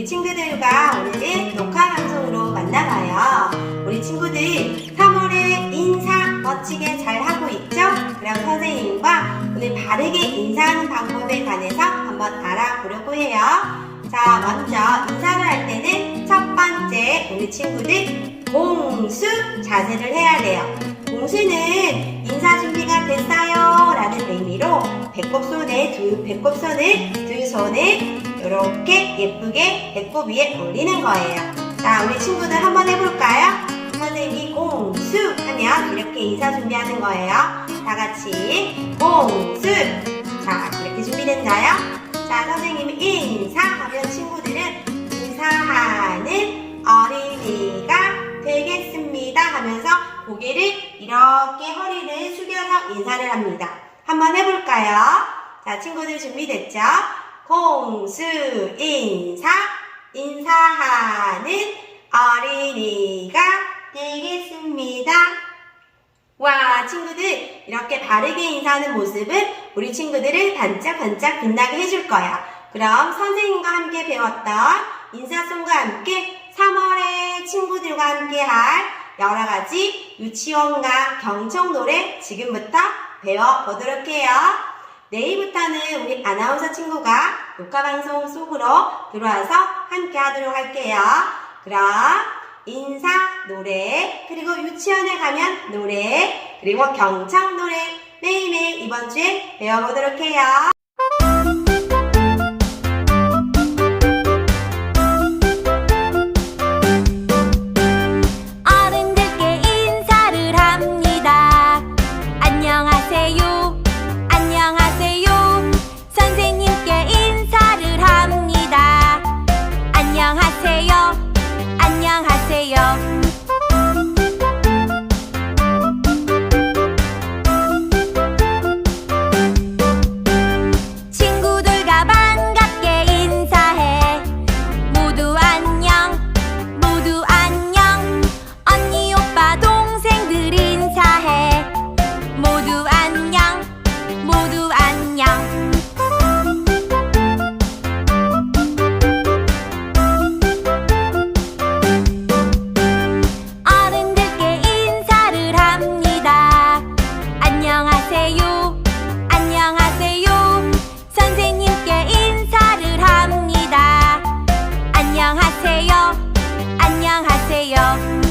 우리 친구들과 오늘은 녹화 방송으로 만나봐요. 우리 친구들 3월에 인사 멋지게 잘 하고 있죠? 그럼 선생님과 오늘 바르게 인사하는 방법에 관해서 한번 알아보려고 해요. 자, 먼저 인사를 할 때는 첫 번째 우리 친구들 공수 자세를 해야 돼요. 공수는 인사 준비가 됐어요 라는 의미로 배꼽 손에 두 배꼽 손을 두 손을 이렇게 예쁘게 배꼽 위에 올리는 거예요. 자, 우리 친구들 한번 해볼까요? 선생님이 공수 하면 이렇게 인사 준비하는 거예요. 다 같이 공수. 자, 이렇게 준비됐나요? 자, 선생님이 인사하면 친구들은 인사하는 어린이가 되겠습니다 하면서 고개를 이렇게 허리를 숙여서 인사를 합니다. 한번 해볼까요? 자, 친구들 준비됐죠? 공수 인사 인사하는 어린이가 되겠습니다. 와, 친구들 이렇게 바르게 인사하는 모습은 우리 친구들을 반짝반짝 빛나게 해줄 거야. 그럼 선생님과 함께 배웠던 인사송과 함께 3월에 친구들과 함께 할 여러 가지 유치원과 경청 노래 지금부터 배워보도록 해요. 내일부터는 우리 아나운서 친구가 녹화 방송 속으로 들어와서 함께 하도록 할게요. 그럼 인사 노래 그리고 유치원에 가면 노래 그리고 경청 노래 매일매일 이번 주에 배워보도록 해요. 안녕하세요. 안녕하세요.